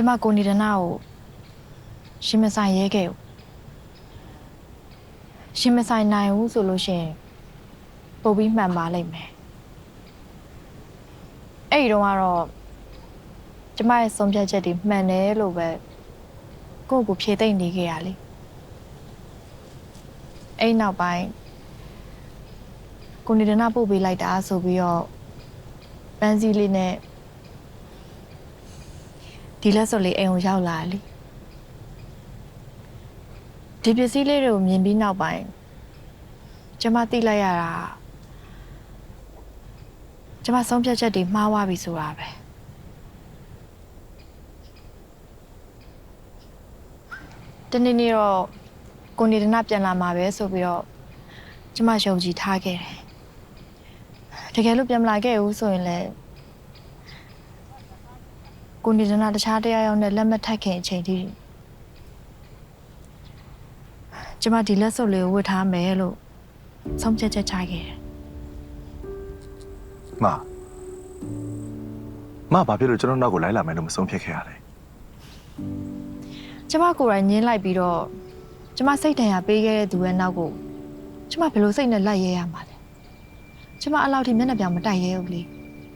ကျမကိုနေဒနာကိုရှင်မဆိုင်ရဲခဲ့ဘူးရှင်မဆိုင်နိုင်ဘူးဆိုလို့ရှရင်ပို့ပြီးမှန်ပါလိမ့်မယ်အဲ့ဒီတော့ကတော့ကျမရဲ့ဆုံးဖြတ်ချက်တွေမှန်တယ်လို့ပဲကိုယ့်ကိုယ်ဖြေသိမ့်နေခဲ့ရလေအဲ့ဒီနောက်ပိုင်းကိုနေဒနာပို့ပေးလိုက်တာဆိုပြီးတော့ပန်းစည်းလေးနဲ့ ဒီလက်စွပ်လေးအိမ်ကိုရောက်လာတယ်လေဒီပစ္စည်းလေးတွေကိုမြင်ပြီးနောက်ပိုင်းကျမသိလိုက်ရတာကျမဆုံးဖြတ်ချက်တွေမှားသွားပြီဆိုတာပဲတနေ့နေ့တော့ကိုနေဒနာပြန်လာမှာပဲဆိုပြီးတော့ကျမယုံကြည်ထားခဲ့တယ်တကယ်လို့ပြန်မလာခဲ့ဘူးဆိုရင်လည်း ကိုနေဒနာတခြားတရားရောက်နဲ့လက်မထပ်ခင်အချိန်ထိကျမဒီလက်စုပ်လေးကိုဝတ်ထားမယ်လို့ဆုံးဖြတ်ချက်ချခဲ့တယ်မမဘာဖြစ်လို့ကျွန်တော်နောက်ကိုလိုက်လာမယ်လို့မဆုံးဖြတ်ခဲ့ရလဲကျမကိုယ်တိုင်ညင်းလိုက်ပြီးတော့ကျမစိတ်တန်ရာပေးခဲ့တဲ့သူရဲ့နောက်ကိုကျမဘယ်လိုစိတ်နဲ့လိုက်ရဲရမှာလဲကျမအလောက်ထိမျက်နှာပြောင်မတိုက်ရဲဘူးလေ